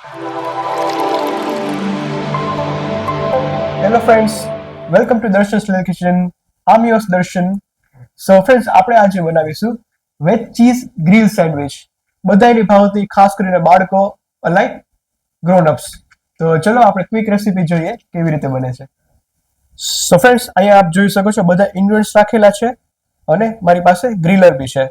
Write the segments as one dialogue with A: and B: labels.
A: Hello friends welcome to દર્શન સ્લેલ kitchen આમ yours દર્શન સો ફ્રેન્ડ્સ આપણે આજે બનાવીશું વેજ ચીઝ ગ્રીલ સેન્ડવિચ બધાની ભાવતી ખાસ કરીને બાળકો લાઈક ગ્રોનઅપ્સ તો ચલો આપણે ક્વિક રેસીપી જોઈએ કેવી રીતે બને છે. સો ફ્રેન્ડ્સ અહીંયા આપ જોઈ શકો છો, બધા ઇન્ગ્રેડિયન્ટ્સ રાખેલા છે અને મારી પાસે ગ્રીલર બી છે.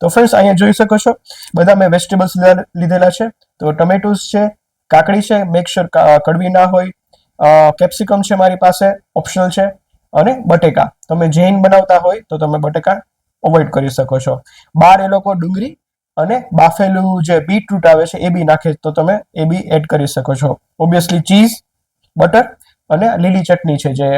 A: તો ફ્રેન્ડ્સ અહીંયા જોઈ શકો છો, બધા મેં વેજીટેબલ્સ લીધેલા છે. તો ટમેટોસ છે, કાકડી છે મેક શ્યોર કડવી ના હોય. કેપ્સિકમ છે મારી પાસે ઓપ્શનલ છે. અને બટેકા. તમે જૈન બનાવતા હોય તો તમે બટેકા અવોઇડ કરી શકો છો. બાર એ લોકો ડુંગળી અને બાફેલું જે બીટરૂટ આવે છે, એ બી નાખે તો તમે એ બી એડ કરી શકો છો. ઓબ્વિયસલી ચીઝ બટર અને લીલી ચટણી છે જે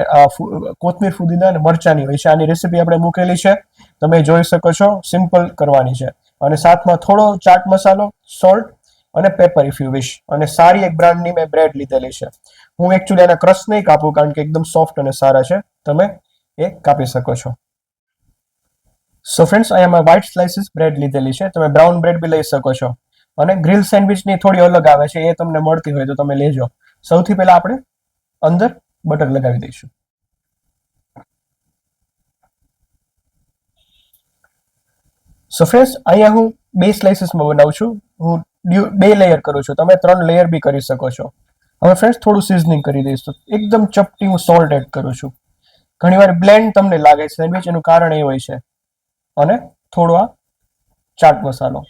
A: કોથમીર ફુદીના અને મરચાની હોય છે. આની રેસીપી આપણે મૂકેલી છે. તમે જોઈ શકો છો સિમ્પલ કરવાની છે. અને સાથમાં થોડો ચાટ મસાલો સોલ્ટ અને પેપર ઇફ યુ વિશ અને સારી એક બ્રાન્ડની મેં બ્રેડ લીધેલી છે. હું એકચ્યુઅલી એના ક્રશ નહીં કાપું, કારણ કે એકદમ સોફ્ટ અને સારા છે. તમે એ કાપી શકો છો. સો ફ્રેન્ડ્સ અહીંયા મેં વ્હાઇટ સ્લાઇસીસ બ્રેડ લીધેલી છે. તમે બ્રાઉન બ્રેડ બી લઈ શકો છો. અને ગ્રીલ સેન્ડવિચની થોડી અલગ આવે છે, એ તમને મળતી હોય તો તમે લેજો. સૌથી પહેલા આપણે અંદર બટર લગાવી દઈશું. સો ફ્રેન્ડ્સ અહીંયા હું બે સ્લાઇસીસમાં બનાવું છું. હું બે લેયર કરું છું. તમે ત્રણ લેયર બી કરી શકો છો. હવે ફ્રેન્ડ્સ થોડું સિઝનિંગ કરી દઈશ. એકદમ ચપટી હું સોલ્ટ એડ કરું છું. ઘણીવાર બ્લેન્ડ તમને લાગે છે સેન્ડવિચ એનું કારણ એ હોય છે. અને થોડો આ ચાટ મસાલો.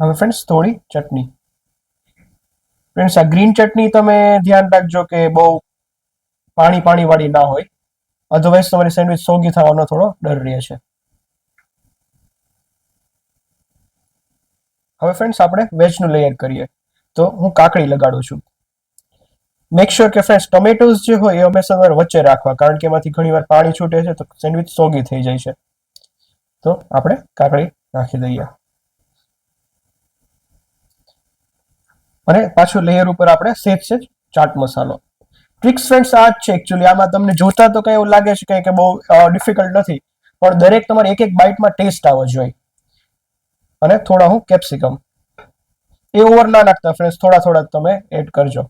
A: હવે ફ્રેન્ડ્સ થોડી ચટણી. ફ્રેન્ડ્સ આ ગ્રીન ચટણી તમે ધ્યાન રાખજો કે બહુ પાણી પાણી વાળી ના હોય. અધરવાઇઝ તમારી સેન્ડવિચ સોગી થવાનો થોડો ડર રહે છે. હવે ફ્રેન્ડ્સ આપણે વેજનું લેયર કરીએ. તો હું કાકડી લગાડું છું. મેક શ્યોર કે ફ્રેન્ડ્સ ટોમેટોઝ જે હોય એ હંમેશા તમારે વચ્ચે રાખવા, કારણ કે એમાંથી ઘણીવાર પાણી છૂટે છે, તો સેન્ડવિચ સોગી થઈ જાય છે. તો આપણે કાકડી નાખી દઈએ. અને પાછું લેયર ઉપર આપણે સેજ સેજ ચાટ મસાલો. ટ્રિક્સ ફ્રેન્ડ્સ આ જ છે એકચ્યુઅલી આમાં તમને જોતા તો કઈ એવું લાગે છે કે બહુ ડિફિકલ્ટ નથી. પણ દરેક તમારે એક એક બાઇટમાં ટેસ્ટ આવવો જોઈએ. અને થોડા હું કેપ્સિકમ. એ ઓવર ના નાખતા ફ્રેન્ડ્સ થોડા થોડા તમે એડ કરજો.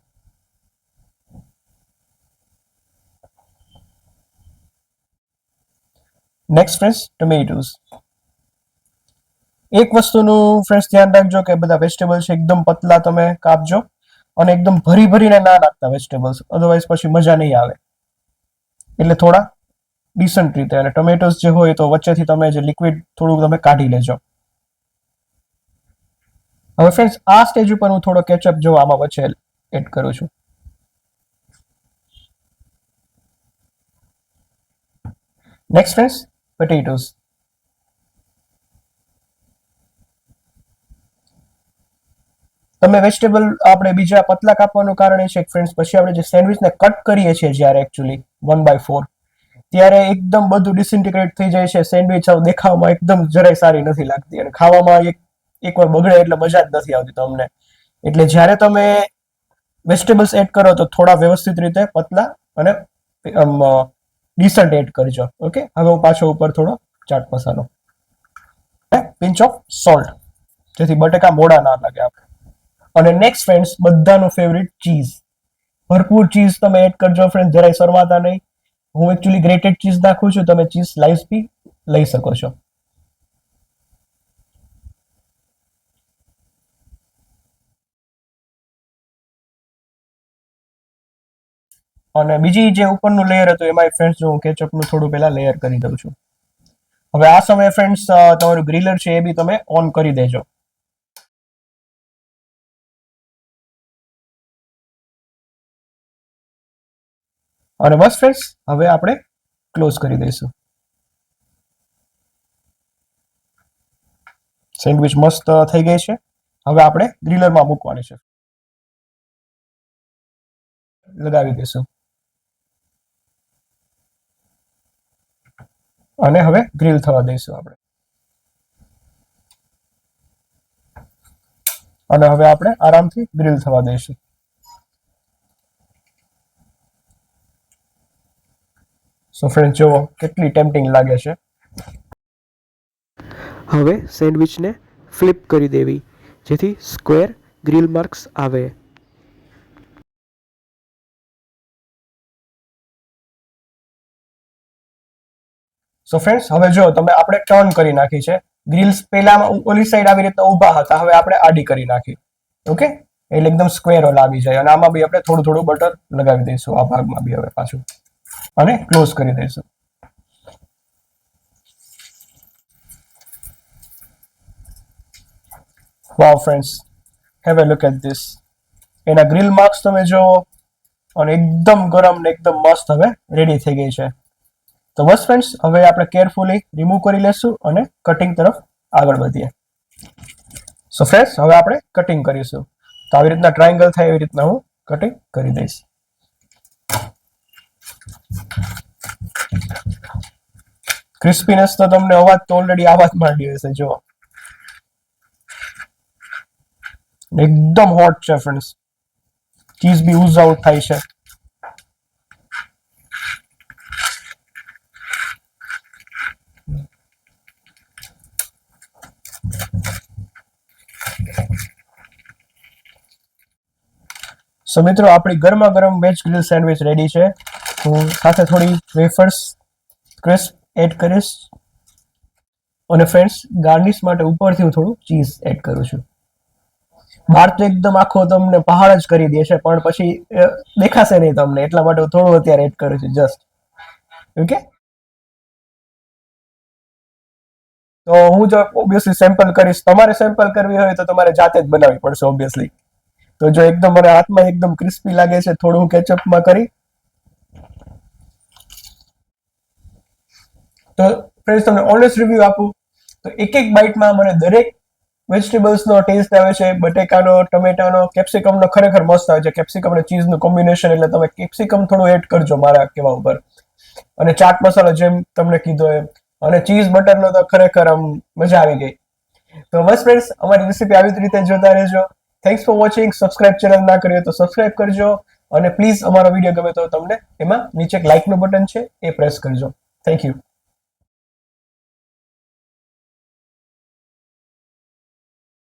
A: નેક્સ્ટ ફ્રેન્ડ્સ ટમેટોઝ એક વસ્તુનું ફ્રેન્ડ્સ ધ્યાન રાખજો કે બધા વેજીટેબલ એકદમ પતલા તમે કાપજો અને એકદમ ભરી ભરીને ના નાખતા વેજીટેબલ્સ અધરવાઇઝ પછી મજા નહીં આવે. એટલે થોડા ડિસન્ટ રીતે. અને ટમેટોઝ જે હોય તો વચ્ચેથી તમે જે લિક્વિડ થોડુંક તમે કાઢી લેજો. હવે ફ્રેન્ડ્સ આ સ્ટેજ ઉપર હું થોડો કેચઅપ જો આમાં વચ્ચે એડ કરું છું. નેક્સ્ટ ફ્રેન્ડ્સ પોટેટોઝ તમે વેજીટેબલ આપણે બીજા પતલા કાપવાનું કારણ એ છે ફ્રેન્ડ્સ પછી આપણે જે સેન્ડવિચને કટ કરીએ છીએ જ્યારે એકચ્યુઅલી વન બાય ફોર ત્યારે એકદમ બધું ડિસઇન્ટિગ્રેટ થઈ જાય છે. સેન્ડવિચ દેખાવામાં એકદમ જરાય સારી નથી લાગતી અને ખાવામાં એક એકવાર બગડે એટલે મજા જ નથી આવતી તમને. એટલે જ્યારે તમે વેજીટેબલ્સ એડ કરો તો થોડા વ્યવસ્થિત રીતે, પતલા અને ડિસન્ટ એડ કરજો. ઓકે હવે હું પાછો ઉપર થોડો ચાટ મસાલો. પિંચ ઓફ સોલ્ટ જેથી બટેકા મોડા ના લાગે આપણે અને નેક્સ્ટ ફ્રેન્ડ્સ બધાનું ફેવરિટ ચીઝ ભરપૂર ચીઝ તમે એડ કરજો ફ્રેન્ડ જરાય શરમાતા નહીં. હું એકચ્યુઅલી ગ્રેટેડ ચીઝ નાખું છું, તમે ચીઝ સ્લાઇસ બી લઈ શકો છો. અને બીજી જે ઉપરનું લેયર હતું એમાં ફ્રેન્ડ્સ હું કેચઅપનું થોડું પહેલા લેયર કરી દઉં છું. હવે આ સમયે ફ્રેન્ડ્સ તમારું ગ્રીલર છે એ બી તમે ઓન કરી દેજો. અને બસ ફ્રેન્ડ્સ હવે આપણે ક્લોઝ કરી દઈશું. સેન્ડવિચ મસ્ત થઈ ગઈ છે. હવે આપણે ગ્રીલરમાં મૂકવાની છે. લગાવી દઈશું. અને હવે ગ્રીલ થવા દઈશું આપણે. અને હવે આપણે આરામથી ગ્રીલ થવા દઈશું. સો ફ્રેન્ડ જુઓ કેટલી ટેમ્પટિંગ લાગે છે.
B: હવે સેન્ડવિચને ફ્લિપ કરી દેવી, જેથી સ્ક્વેર ગ્રીલ માર્ક્સ આવે.
A: સો ફ્રેન્ડ્સ હવે જો તમે આપણે ટર્ન કરી નાખી છે ગ્રીલ્સ પહેલામાં ઓલી સાઈડ આવી રીતના ઊભા હતા, હવે આપણે આડી કરી નાખી. ઓકે એટલે એકદમ સ્ક્વેર ઓલ આવી જાય. અને આમાં બી આપણે થોડું થોડું બટર લગાવી દઈશું, આ ભાગમાં બી હવે પાછું. અને ક્લોઝ કરી દઈશું. Wow friends have a look at this એના ગ્રીલ માર્ક્સ તમે જો અને એકદમ ગરમ ને એકદમ મસ્ત હવે રેડી થઈ ગઈ છે. તો બસ ફ્રેન્ડ્સ હવે આપણે કેરફુલી રિમૂવ કરી લેશું અને કટિંગ તરફ આગળ વધીએ. સો ફ્રેન્ડ્સ હવે આપણે કટિંગ કરીશું. તો આવી રીતના ટ્રાયંગલ થાય એવી રીતના હું કટિંગ કરી દઈશ. ક્રિસ્પીનેસ તો તમને અવાજ તો ઓલરેડી આવાજ માંડી હશે જો એકદમ હોટ છે friends cheese be ooze out થાય છે. સો મિત્રો, આપણી ગરમા ગરમ વેજ ગ્રીલ સેન્ડવિચ રેડી છે. હું સાથે થોડી વેફર્સ ક્રિસ્પ એડ કરીશ. અને ફ્રેન્ડ્સ ગાર્નિશ માટે ઉપરથી હું થોડું ચીઝ એડ કરું છું. બહાર તો એકદમ આખો તમને પહાડ જ કરી દેશે પણ પછી દેખાશે નહીં તમને. એટલા માટે થોડું અત્યારે એડ કરું છું જસ્ટ ઓકે તો હું જો ઓબ્વિયસલી સેમ્પલ કરીશ, તમારે સેમ્પલ કરવી હોય તો તમારે જાતે જ બનાવવી પડશે ઓબ્વિયસલી તો જો એકદમ મને હાથમાં એકદમ ક્રિસ્પી લાગે છે, થોડું હું કેચઅપમાં કરી. તો ફ્રેન્ડ્સ તમને ઓનેસ્ટ રિવ્યુ આપું. તો એક એક બાઇટમાં મને દરેક વેજીટેબલ્સનો ટેસ્ટ આવે છે, બટેકાનો, ટમેટાનો કેપ્સિકમનો ખરેખર મસ્ત આવે છે. કેપ્સિકમ અને ચીઝનું કોમ્બિનેશન એટલે તમે કેપ્સિકમ થોડું એડ કરજો મારા કહેવા ઉપર. અને ચાટ મસાલો જેમ તમને કીધો એમ અને ચીઝ બટરનો તો ખરેખર આમ મજા આવી ગઈ. તો બસ ફ્રેન્ડ્સ અમારી રેસીપી આવી જ રીતે જોતા રહેજો. Thanks for watching subscribe channel ના કરી તો સબસ્ક્રાઇબ કરજો. અને પ્લીઝ અમારો વીડિયો ગમે તો તમને એમાં નીચે એક લાઇકનું બટન છે, એ પ્રેસ કરજો. Thank you